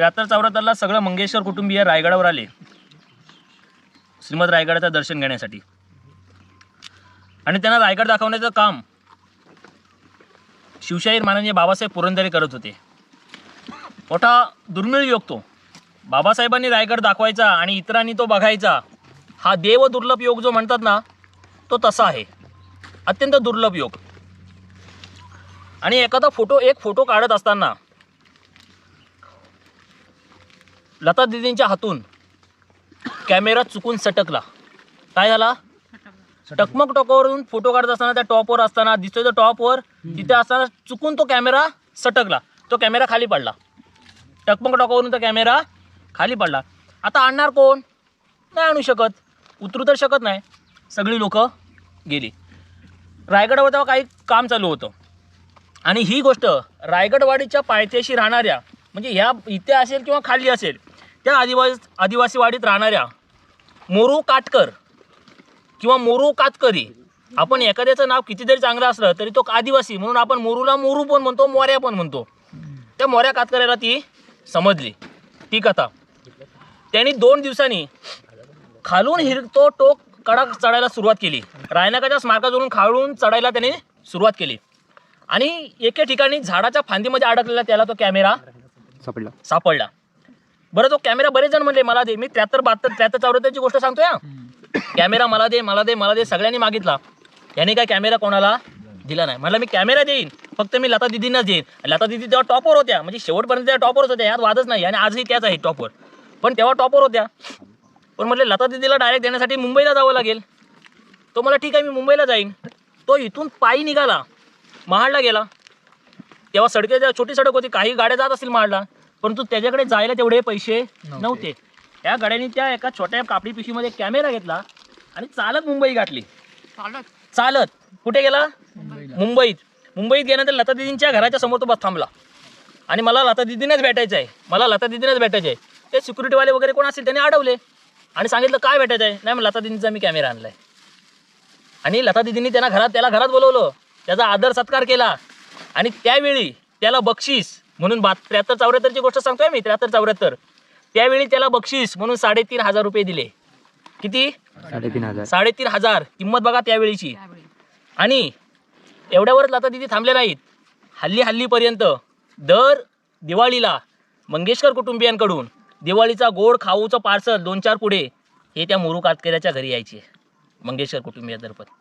त्र्याहत्तर चौऱ्याहत्तरला सगळं मंगेश्वर कुटुंबीय रायगडावर आले. श्रीमद रायगडाचं दर्शन घेण्यासाठी. आणि त्यांना रायगड दाखवण्याचं काम शिवशाहीर माननीय बाबासाहेब पुरंदरे करत होते. मोठा दुर्मिळ योग तो. बाबासाहेबांनी रायगड दाखवायचा आणि इतरांनी तो बघायचा. हा देव दुर्लभ योग जो म्हणतात ना तो तसा आहे. अत्यंत दुर्लभ योग. आणि एखादा फोटो एक फोटो काढत असताना लता दिदींच्या हातून कॅमेरा चुकून सटकला. काय झाला? टकमक टोकावरून फोटो काढत असताना त्या टॉपवर असताना दिसतोय तो टॉपवर तिथे असताना चुकून तो कॅमेरा सटकला. तो कॅमेरा खाली पडला. टकमक टोकावरून तो कॅमेरा खाली पडला. आता आणणार कोण? नाही आणू शकत. उतरू तर शकत नाही. सगळी लोक गेली. रायगडावर तेव्हा काही काम चालू होतं. आणि ही गोष्ट रायगडवाडीच्या पायथ्याशी राहणाऱ्या म्हणजे ह्या इथे असेल किंवा खाली असेल त्या आदिवासी आदिवासी वाडीत राहणाऱ्या मोरू काटकर किंवा मोरू कातकरी आपण एखाद्याचं नाव किती जरी चांगलं असलं तरी तो आदिवासी म्हणून आपण मोरूला मोरू पण म्हणतो मोऱ्या पण म्हणतो. त्या मोऱ्या कातकऱ्याला ती समजली. ती कथा. त्यांनी दोन दिवसांनी खालून हिर तो टोक कडा चढायला सुरुवात केली. रायनाकाच्या स्मारकाजवळून खालून चढायला त्याने सुरुवात केली. आणि एके ठिकाणी झाडाच्या फांदीमध्ये अडकलेला त्याला तो कॅमेरा सापडला. सापडला. बरं तो कॅमेरा बरेच जण म्हणले मला दे. मी त्र्याहत्तर बहात्तर त्र्याहत्तर चौऱ्याहत्तरची गोष्ट सांगतो या कॅमेरा मला दे मला दे मला दे सगळ्यांनी मागितला. याने काय कॅमेरा कोणाला दिला नाही. म्हटलं मी कॅमेरा देईन. फक्त मी लता दिदींनाच देईन. लता दिदी तेव्हा टॉपवर होत्या. म्हणजे शेवटपर्यंत त्या टॉपवरच होत्या यात वादच नाही. आणि आजही त्याच आहे टॉपवर पण तेव्हा टॉपवर होत्या. पण म्हटलं लता दिदीला डायरेक्ट देण्यासाठी मुंबईला जावं लागेल. तो मला ठीक आहे मी मुंबईला जाईन. तो इथून पायी निघाला. महाडला गेला. तेव्हा सडके छोटी सडक होती. काही गाड्या जात असतील महाडला. परंतु त्याच्याकडे जायला तेवढे पैसे नव्हते. त्या गाड्याने त्या एका छोट्या कापडी पिशवीमध्ये कॅमेरा घेतला आणि चालत मुंबई गाठली. चालत? कुठे गेला? मुंबईत. मुंबईत गेल्यानंतर लता दिदींच्या घराच्या समोर तो बस थांबला. आणि मला लता दिदीनेच भेटायचं आहे. मला लता दिदीनेच भेटायचं आहे. ते सिक्युरिटीवाले वगैरे कोण असतील त्यांनी अडवले. आणि सांगितलं काय भेटायचं आहे? नाही मग लता दिदींचा मी कॅमेरा आणलाय. आणि लता दिदींनी त्यांना घरात त्याला घरात बोलवलं. त्याचा आदर सत्कार केला. आणि त्यावेळी त्याला बक्षीस म्हणून बा त्र्याहत्तर चौऱ्याहत्तरची गोष्ट सांगतोय मी त्र्याहत्तर चौऱ्याहत्तर. त्यावेळी त्याला बक्षीस म्हणून साडेतीन हजार रुपये दिले. किती? साडेतीन हजार. साडेतीन हजार. किंमत बघा त्यावेळीची. आणि एवढ्यावरच लता दिदी थांबले नाहीत. हल्ली हल्लीपर्यंत दर दिवाळीला मंगेशकर कुटुंबियांकडून दिवाळीचा गोड खाऊचं पार्सल दोन चार पुढे हे त्या मोरू कातकऱ्याच्या घरी यायचे. मंगेशकर कुटुंबियातर्फे.